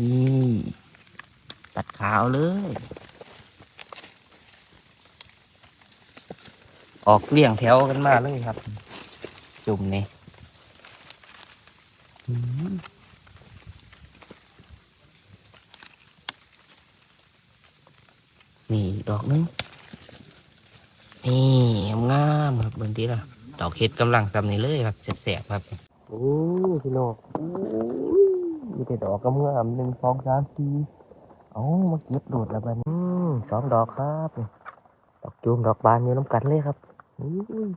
นี่ตัดขาวเลย ออกเลี่ยงแถวกันมาเลยครับ จุ่มนี่นี่ดอกหนึงนี่งามครับเบนทีละดอกเห็ดกำลังสำนี่เลยครับแสบๆครับ โอ้พี่น้องโอ้ มีแต่ดอกกำงามหนึ่งสองสามสี่เอามาเก็บโดดแล้วบัดนี้อมสองดอกครับดอกจูมดอกบานอยู่น้ำกันเลยครับอุ้ย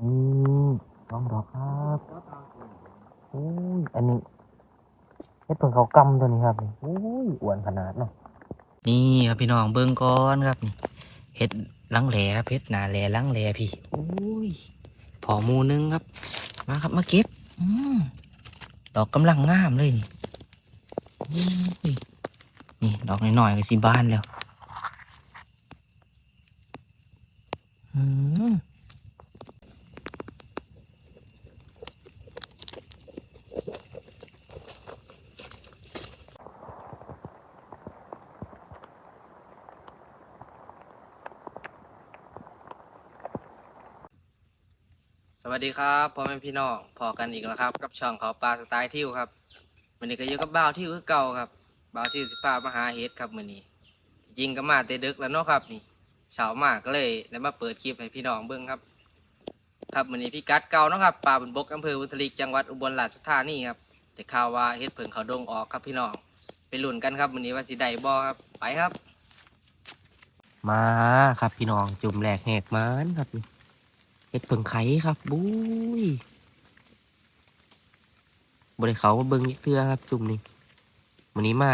อืมสองดอกครับโอ้ยอันนี้เห็ดเพิ่งเขากำตัวนี้ครับนี่โอ้ยอ้วนขนาดเนาะนี่ครับพี่น้องเบิ่งก่อนครับนี่เห็ดลังแหลครับเห็ดหนาแหลหลังแหล่พี่โอ้ยพอมูนึงครับ มาครับมาเก็บ อืมดอกกำลังงามเลยนี่อุ้ย นี่ดอกน้อยๆก็สิบานแล้วสวัสดีครับพ่อแม่พี่น้องพอกันอีกแล้วครับ กับช่องเขาปลาสไตล์ทิวครับ วันนี้ก็อยู่กับบ่าวทิวคือเก่าครับบ่าวทิวสิพามาหาเฮ็ดครับมื้อนี้จริงก็มาแต่ดึกแล้วเนาะครับนี่เช้ามากก็เลยได้มาเปิดคลิปให้พี่น้องเบิ่งครับ ครับมื้อนี้พี่กัดเก่าเนาะครับป่าบนบกอำเภอวุทลิกจังหวัดอุบลราชธานีครับได้ข่าวว่าเฮ็ดเพิ่งเขาดงออกครับพี่น้องไปลุ้นกันครับมื้อนี้ว่าสิได้บ่ครับไปครับมาครับพี่น้องจุ่มแหลกแหกมันครับเห็ดเผิงไข่ครับบุ้ย บริเขาเบิ้งอีกเทื่อครับจุ่มนี่วันนี้มา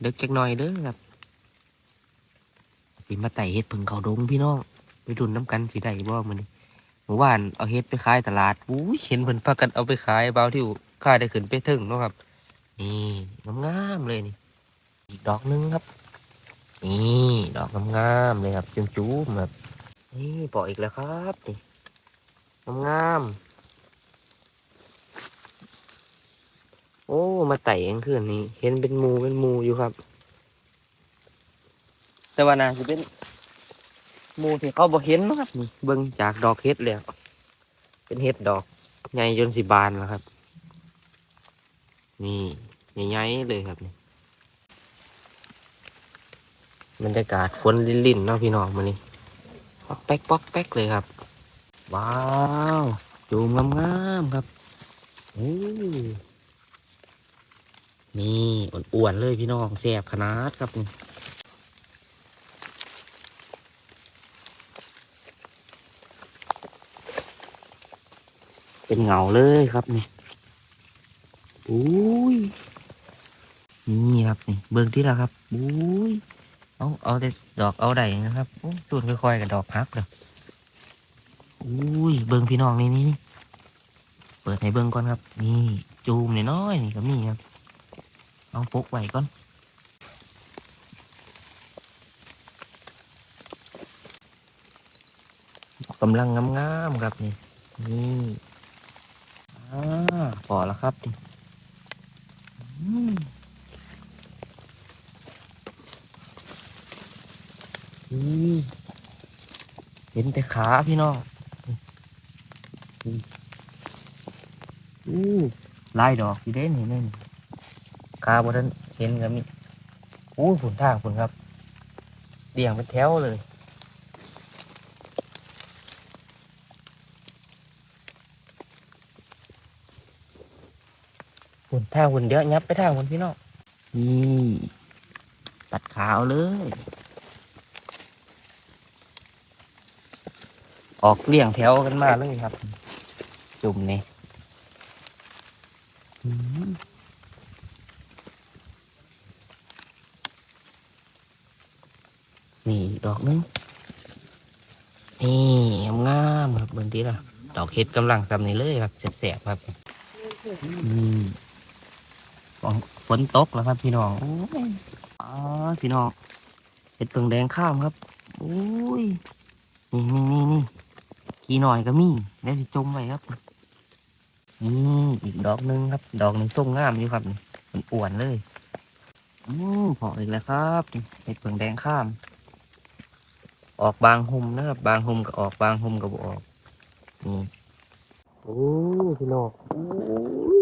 เด็กจักหน่อยเด้อครับ สิมาไต่เห็ดเผิงเขาดงพี่น้องไปดุนน้ำกันสิได้บ่มันนี้เมื่อวานเอาเห็ดไปขายตลาดบุ้เห็นเพิ่นพากันเอาไปขายเบาที่ขายได้ขึ้นไปถึงเนาะครับ นี่งามๆเลยนี่ อีกดอกนึงครับ นี่ดอกงามๆเลยครับจุ้มๆแบบนี่ปล่อยอีกแล้วครับนี่งามๆ โอ้ มาไต่กลางคืนนี้ เห็นเป็นหมูเป็นหมูอยู่ครับ แต่ว่าน่าจะเป็นหมูที่เขาบ่เห็นเนาะครับนี่เบิ่งจากดอกเห็ดแล้วเป็นเห็ดดอกใหญ่จนสิบานแล้วครับ นี่ใหญ่ๆเลยครับนี่บรรยากาศฝนลิ่นๆเนาะพี่น้องมานี่ป๊อกแป๊กป๊อกแป๊กเลยครับ ว้าวจูมงามๆครับโอ้ นี่อ้วนๆเลยพี่น้องแซ่บขนาดครับนี่เป็นเงาเลยครับนี่อุ้ยนี่ครับนี่เบิ่งที่ละครับอุ้ยเอาเอาแต่ดอกเอาได้นะครับโอ้สูนค่อยๆกับดอกพักเลยอุ้ยเบิ้งพี่น้องนี่นี่นี่เปิดให้เบิ้งก่อนครับ นี่จูมน้อยๆนี่ก็มีครับ เอาปกไว้ก่อนกำลังงามๆครับนี่นี่อ่าพอแล้วครับนี่อืมนี่เห็นแต่ขาพี่น้องอู้ลายดอกอยู่เด้นี่นี่ คาบทันเห็นกับมีอู้ผุนทางผุนครับเดี่ยงเป็นแถวเลยผุนทางผุนเดี๋ยวยับไปทางผุนพี่น้องนี่ตัดขาวเลย ออกเลี่ยงแถวกันมาเลยครับ จุ่มนี่ นี่ดอกนึงนี่งามครับเบนทีละดอกเห็ดกำลังสำนี่เลยครับแสบๆครับอืมฝนฝนตกแล้วครับพี่น้องโอ้ยอ๋อพี่น้องเห็ดเปิงแดงข้ามครับโอ้ยนี่นี่นี่นี่กี่หน่อยก็มีแล้วสิจมไว้ครับนี่อีกดอกหนึงครับ ดอกนี้ส้มงามอยู่ครับนี่มันอ้วนเลยอืมพออีกแล้วครับเห็ดเผืองแดงข้าม ออกบางหุมนะครับ บางหุมก็ออกบางหุมก็บ่ออกนี่โอ้พี่น้องโอ้ย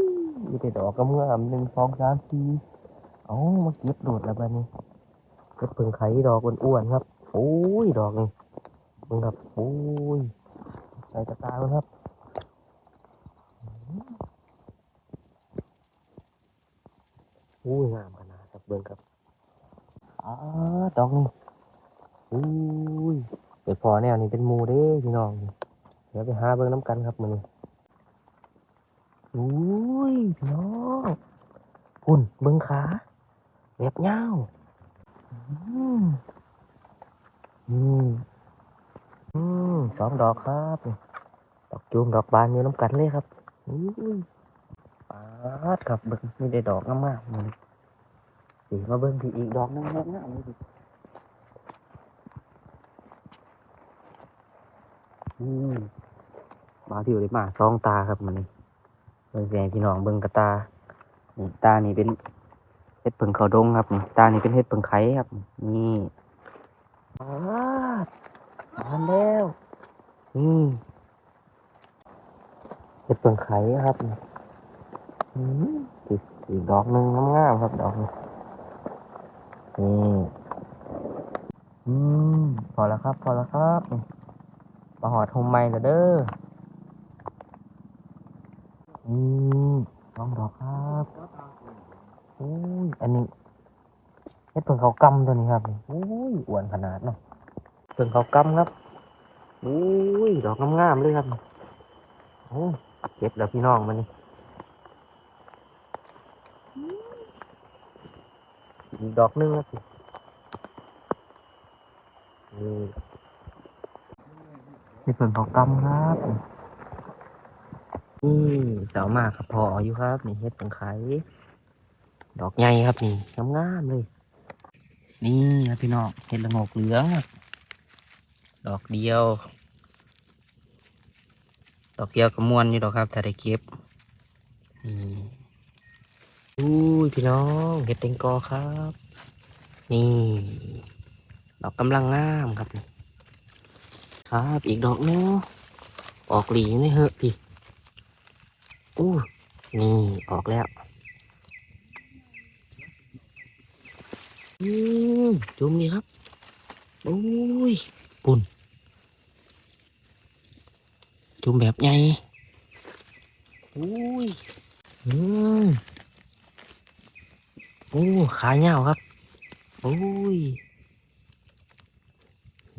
มีแต่ดอกกำงามหนึ่งสองสามสี่เอามาเก็บโดดแล้วบัดนี้เก็บเพิ่งไข่ดอกอ้วนๆครับ โอ้ยดอกนี่เบิ่งครับโอ้ยใส่ตะกร้าครับโอ้ยงามขนาดครับเบิ่งครับอ้าดอกนี่ อแนวนี้เป็นมูเด้พี่น้อง เดี๋ยวไปหาเบิ่งน้ำกันครับมือนี้อุ้ยพี่น้องคุณเบิ่งขาแบบยาอืมอืมอืมสองดอกครับดอกจูมดอกบานอยู่น้ำกันเลยครับอุ้ยปาดครับเบิ่งไมีได้ดอกงามๆมือนี้สิมาเบิ่งที่อีกดอกนึงงามๆเลย มาที่อยู่ได้มาสองตาครับมันเบิ่งแสงพี่น้องเบิ่งกระตานี่ตานี่เป็นเห็ดเปิงเขาดงครับนี่ตานี่เป็นเห็ดเปิงไข่ครับ นี่อ้ามาแล้วนี่เห็ดเปิงไข่ครับนี่อืมอีกอีกดอกหนึ่งงามๆครับดอกนี้นี่อืมพอแล้วครับ พอแล้วครับนี่ มาหอดโฮมใหม่ล้วเด้ออืมลองดอกครับอุ้ยอันนี้เฮ็ดเพิ่งเขากำตัวนี้ครับนี่อุ้ยอ้วนขนาดเนาะเพิ่งเขากำครับอุ้ยดอกงามๆเลยครับโอ้เก็บแล้วพี่น้องมันนี่ดอกหนึงครับนี่ ในี่เปิดพอกำครับ นี่เสามากครับพออยู่ครับ นี่เฮ็ดเป็นไข่ดอกใหญ่ครับนี่งามๆเลย นี่ครับพี่น้องเห็ดละงกเหลืองครับดอกเดียว ดอกเดียวก็มวนอยู่ดอกครับถ้าได้เก็บนี่อุ้ยพี่น้องเห็ดเต็งกอครับ นี่ดอกกำลังงามครับนี่ ครับ อีกดอกนึงออกหลีนี่เหอะพี่อู้นี่ออกแล้วอืมจุ่มนี่ครับโอ้ยปุ่นจุ่มแบบใหญ่โอ้ยอืมโอ้ขาเหี่ยวครับโอ้ย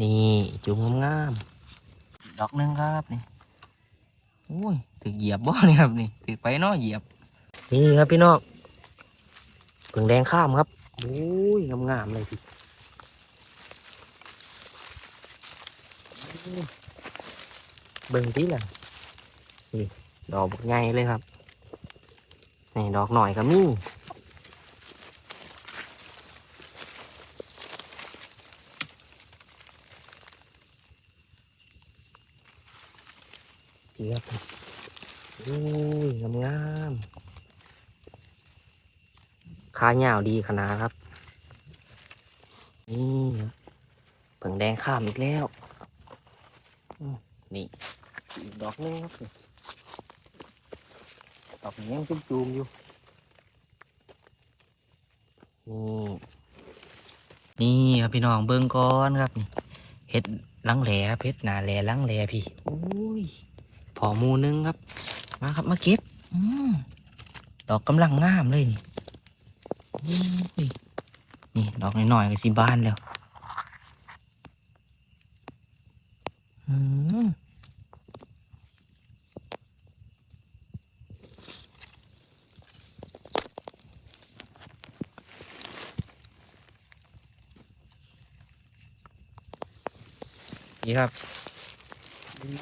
นี่จุ่มงามๆดอกนึงครับนี่โอ้ยถึกเหยียบบ่นี่ครับนี่ถึกไปเนาะเหยียบ นี่ครับพี่น้องเพิ่งแดงข้ามครับโอ้ยงามๆเลยพี่เบิ่งทีละนี่ดอกบักใหญ่เลยครับนี่ดอกหน่อยก็มี นี่ครับโอ้ยงามๆขาเหยาวดีขนาดครับ นี่ครับเพิ่งแดงข้ามอีกแล้ว นี่อีกดอกนึงครับดอกนี้ยังจุ่มๆอยู่นี่นี่ครับพี่น้องเบิ้งก้อนครับเห็ดลังแหลครับเห็ดหนาแหลหลังแหลพี่โอ้ย พอหมูนึงครับ มาครับมาเก็บอืมดอกกำลังงามเลยนี่อุ้ยนี่ดอกน้อยๆก็สิบานแล้วอืมนี่ครับ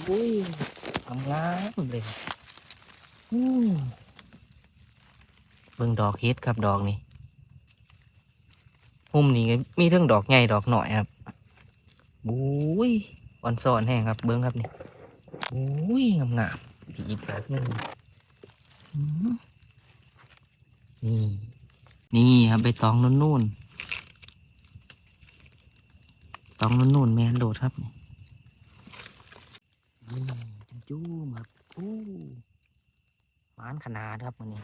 อุ้ย ทำงามเลยอืมเบิ่งดอกเฮ็ดครับดอกนี่มุมนี้มีทั้งดอกใหญ่ดอกหน่อยครับบุ้ยอ่อนซ้อนแห้งครับ เบิ่งครับนี่อุ้ยงามงามอีกแบบหนึงนี่ นี่ครับใบตองนุ่นๆตองนุ่นๆแมนโดดครับนี่ จุ้มๆครับอู้มานขนาดครับวันนี้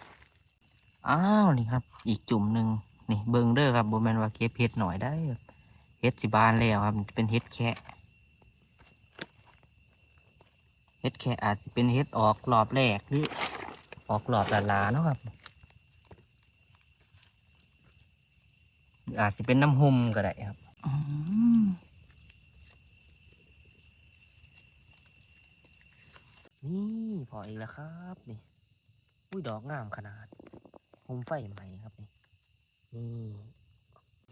อ้าวนี่ครับ อีกจุ่มหนึ่งนี่เบิงเด้อครับโบแมนว่าเก็บเห็ดหน่อยได้เห็ดสิบานแล้วครับเป็นเห็ดแค่เห็ดแค่อาจจะเป็นเห็ดออกรอบแรกหรือออกรอบละลาๆเนาะครับออาจจะเป็นน้ำหุ่มก็ได้ครับอืม นี่พออีกแล้วครับนี่อุ้ยดอกงามขนาดหุมไฟใหม่ครับนี่นี่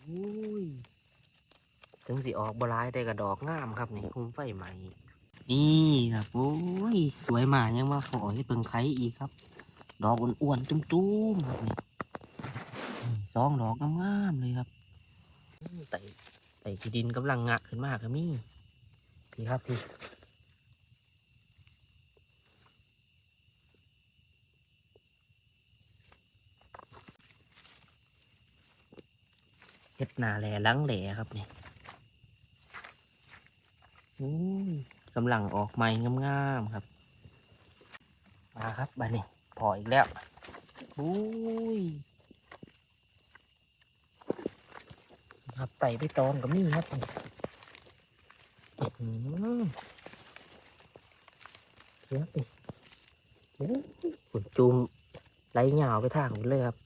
อุ้ยถึงสิออกบลายแต่ก็ดอกงามครับนี่หุมไฟใหม่ นี่ครับโอ้ยสวยมากยังมาขอให้เพิ่งไข่อีกครับ ดอกอ้วนๆจุ้มๆครับนี่สองดอกงามๆเลยครับไต่ไต่ที่ดินกำลังงะขึ้นมากครับมี่พี่ครับพี่ เฮ็ดหนาแหล่ลังแหล่ครับเนี่ยอุ้ยกำลังออกใหม่งามๆครับ มาครับบานนี้พออีกแล้วอุ้ยครับไต่ไปตองกับนี่ครับอื้อหือเดี๋ยวสิโอ้ยฝนจูมไหลเหงาไปทางนู้เลยครับ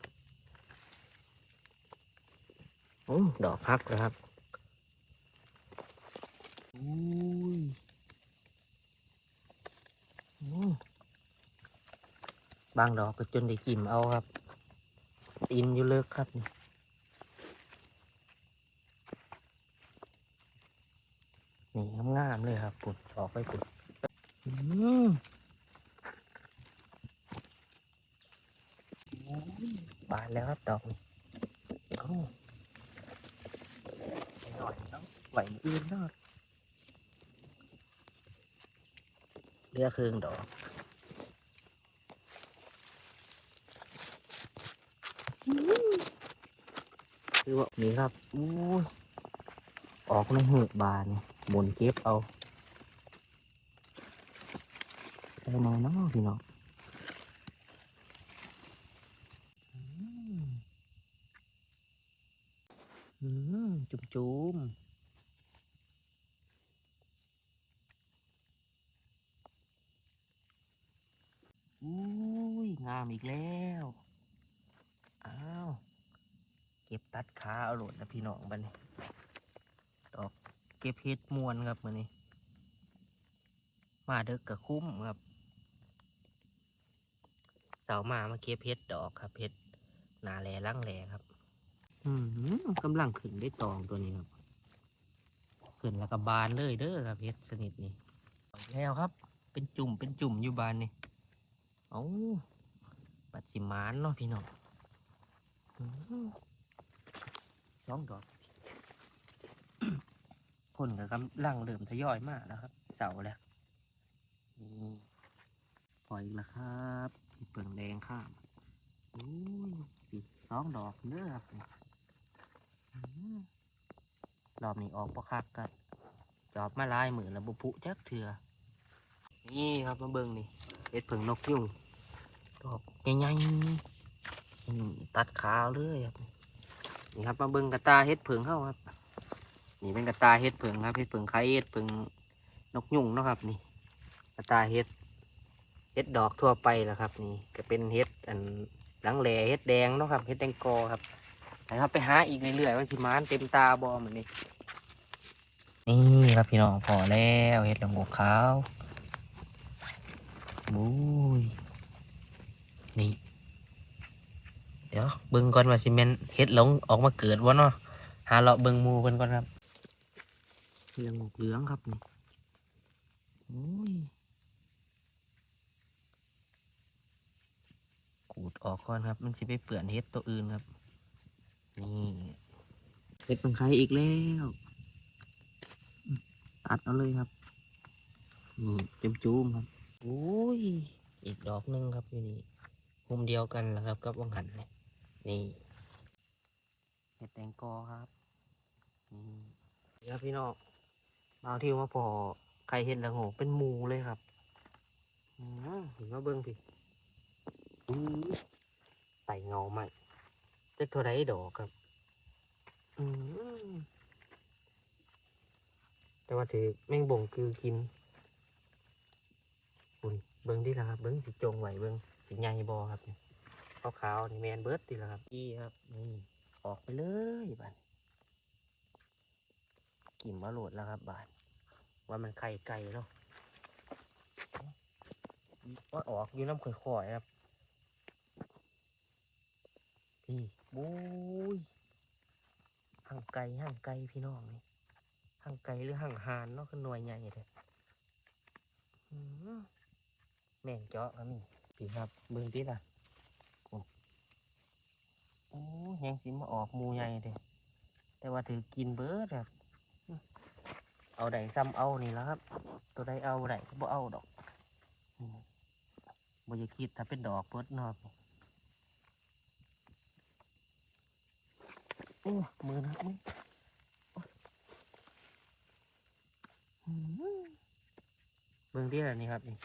ดอกพักเลยครับอุ้ยอืมบางดอกก็จนได้กิ่มเอาครับ ตีนอยู่เลิกครับนี่นี่งามๆเลยครับปุดออกไปปุดอืมโอ้ยบานแล้วครับดอกนี่โอ้ หน่อยต้องไหวอื่นเนาะเรือเครื่องดอกคือว่านี่ครับอู้ออกในเหือกบานหมุนเก็บเอาได้มาเนาะพี่น้องอืม จุ่มจุมๆอุ้ยงามอีกแล้ว อ้าว เก็บตัดขาเอาโหลดนะพี่น้องบันนี้ดอกเก็บเห็ดมวนครับมันนี้ มาเด็กกะคุ้มครับ เสามามาเก็บเห็ดดอกครับเห็ดนาแหล่ล่างแหล่ครับ กำลังขึ้นได้ตองตัวนี้ครับ ขึ้นแล้วก็บานเลยเด้อครับเห็ดชนิดนี้เอาแล้วครับ เป็นจุ่มเป็นจุ่มอยู่บานนี่เอาปัดสิมานเนาะพี่น้องสองดอกคนกับกำลังเริ่มทยอยมากแล้วครับเสาแล้วปล่อยอีกแล้วครับเปลืองแดงข้ามอุ้ยสองดอกเนื้อครับอื้อหือ รอบนี้ออกปะคักกันจอบมาลายมือแล้วบุปุจักเถื่อนี่ครับมาเบิ่งนี่เห็ดเผิงนกยุ่งดอกใหญ่ๆตัดขาเลยครับนี่ครับมาเบิ่งกระตาเฮ็ดเผิงเข้าครับ นี่เป็นกระตาเฮ็ดเผิงครับเฮ็ดเผิงไข่เฮ็ดเผิงนกยุ่งนะครับ นี่กระตาเฮ็ดเฮ็ดดอกทั่วไปแหละครับ นี่ก็เป็นเฮ็ดอันหลังแหล่เฮ็ดแดงเนาะครับเฮ็ดแดงกอครับ นะครับไปหาอีกเรื่อยๆว่าสิมานเต็มตาบอเหมือนนี้นี่ครับพี่น้องพอแล้วเฮ็ดละงกขาวบุ้ยนี่ เดี๋ยวเบิ่งก่อนว่าสิเมนเฮ็ดหลงออกมาเกิดวะเนาะหาเลาะเบิ่งหมูเพิ่นก่อนครับเหลืองหกเหลืองครับนี่โอ้ยขูดออกก่อนครับ มันสิไปเปื่อนเฮ็ดตัวอื่นครับ นี่เฮ็ดเป็นไข่อีกแล้วอืมตัดเอาเลยครับ นี่จุ่มๆครับโอ้ย อีกดอกหนึงครับอยู่นี่มุมเดียวกันแหละครับกับวังหันเนี่ยนี่เห็ดแตงกอครับนี่เดี๋ยวพี่น้องบางที่มาพอใครเห็ดละโงกเป็นหมูเลยครับอืมเห็นว่าเบิ้งพี่อู้ไต่เงาใหม่เจ็กเท่าไรดอกครับอืมแต่ว่าถือแมงบ่งคือกินอุ่นเบิ้งดีละครับ เบิ้งสิจงไหวเบิ้งสิใหญ่บอครับนี่ขาวๆนี่แมนเบิร์ดดีละครับนี่ครับนี่ออกไปเลยบานกิ่มมาโหลดแล้วครับบานว่ามันไข่ไก่เนาะว่าออกอยู่น้ำข่อยๆครับ พี่บู๊ยห่างไก่ห่างไก่พี่น้องนี่ห่างไก่หรือห่างหานเนาะคือหน่วยใหญ่เลยอืมแม่งเจาะครับนี่พี่ครับเบิ่งติล่ะโอ้โอ้ยังสิมาออกหมูใหญ่เด้แต่ว่าถือกินเบิดครับอืมเอาได้ซ้ำเอานี่แหล้วครับ ตัวใดเอาได้ก็บ่เอาดอกอืมบ่จะคิดถ้าเป็นดอกเบิดเนอก โอ้มือนะมือโอ้ยอืมเบิ่งที่อะไรนี่ครับนี่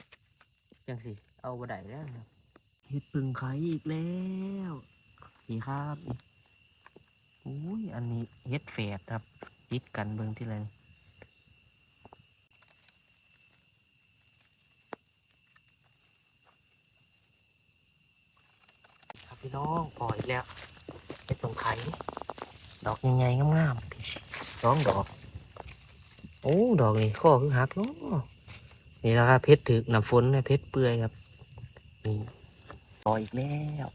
จังสิเอาบ่ได้แล้วครับเฮ็ดปึงไข่อีกแล้วนี่ครับนี่โอ้ยอันนี้เฮ็ดแฝดครับติดกันเบิ่งที่ไรนี่ครับพี่น้องพออีกแล้วไปส่งไข่ ดอกใหญ่ๆงามๆสองดอก โอ้ ดอกนี่ข้อคือหักเนาะนี่แหละครับเพชรถึกน้ำฝนเพชรเปื่อยครับ นี่พออีกแล้ว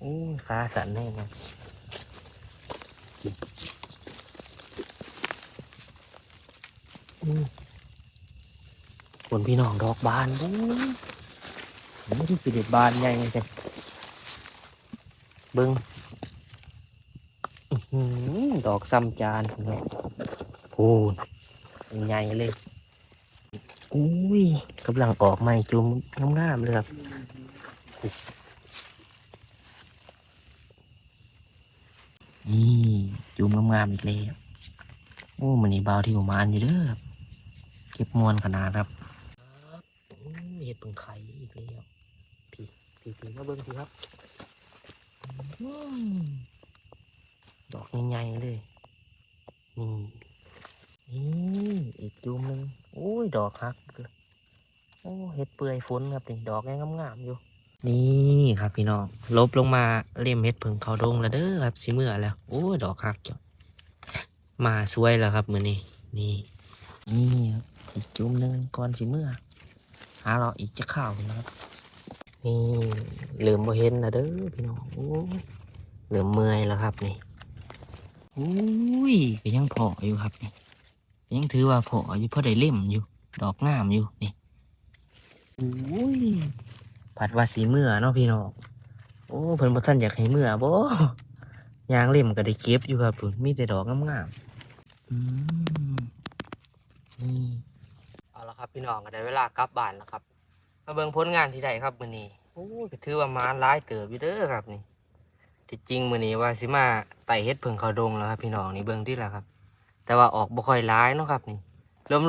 โอ้ยฟ้าสั่นแน่นะอืมคนพี่น้องดอกบานโอ้ยไม่ได้สิเด็ดบานใหญ่เลยเบิ้งอื้อหือ ดอกซ้ำจานพุ่นเนาะโอ้ยใหญ่เลยอุ้ยกำลังออกใหม่จุ่มงามๆเลยครับนี่จุ่มงามๆอีกแล้วโอ้มันนี่เบาที่ประมาณอยู่เด้อครับเก็บมวนขนาดครับอืมเห็ดเป็นไข่อีกแล้วพี่พี่พี่มาเบิ้งพี่ครับอืม ดอกใหญ่ๆเลย นี่นี่อีกจุ่มหนึ่งโอ้ย ดอกฮักโอ้เห็ดเปื่อยฝนครับนี่ดอกยังงามๆอยู่ นี่ครับพี่น้องลบลงมาเล่มเห็ดผึ่งเขาดงแล้วเด้อครับสิเมื่อแล้ว โอ้ดอกฮักจ้ะมาสวยแล้วครับมือนี้นี่นี่อีกจุ่มหนึ่งก่อนสิเมื่อหาเราอีกจะข้าวนะครับนี่เหลือมบ่เห็นนะเด้อพี่น้องโอ้ยเหลือมเมื่อยแล้วครับนี่ อุ้ยก็ยังเพาะอยู่ครับนี่ก็ยังถือว่าเพาะอยู่เพราะได้เล่มอยู่ ดอกงามอยู่นี่อุ้ยผัดว่าสีเมื่อเนาะพี่น้องโอ้เพิ่นบ่ทันอยากให้เมื่อบ่ยางเล่มก็ได้เก็บอยู่ครับพุ่นมีแต่ดอกงามๆอืมนี่เอาละครับพี่น้องก็ได้เวลากลับบ้านแล้วครับมาเบิ่งผลงานที่ได้ครับมื้อนี้โอ้ยก็ถือว่ามาหลายเติบอยู่เด้อครับนี่ ที่จริงมื้อนี้ว่าสิมาไต่เฮ็ดเพิ่งเขาดงแล้วครับพี่น้องนี่เบิ่งที่ละครับ แต่ว่าออกบ่ค่อยหลายเนาะครับนี่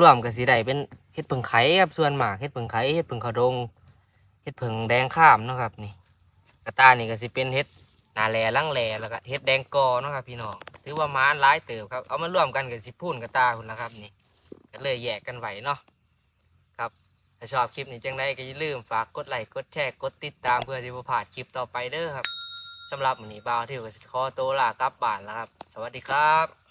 รวมๆก็สิได้เป็นเฮ็ดเพิ่งไข่ครับส่วนมากเฮ็ดเพิ่งไข่เฮ็ดเพิ่งเขาดงเฮ็ดเพิ่งแดงข้ามเนาะครับนี่กระตานี่ก็สิเป็นเฮ็ดนาแลลังแลแล้วก็เฮ็ดแดงกอเนาะครับพี่น้องถือว่ามาหลายเติบครับเอามารวมกันก็สิพูนกระตาพุ่นละครับนี่ก็เลยแยกกันไหวเนาะถ้าชอบคลิปนี้จังไดก็อย่าลืมฝากกดไลค์กดแชร์กดติดตามเพื่อที่จะบ่พลาดคลิปต่อไปเด้อครับ สำหรับวันนี้บ่าวที่ขอตัวลากลับบ้านแล้วครับ สวัสดีครับ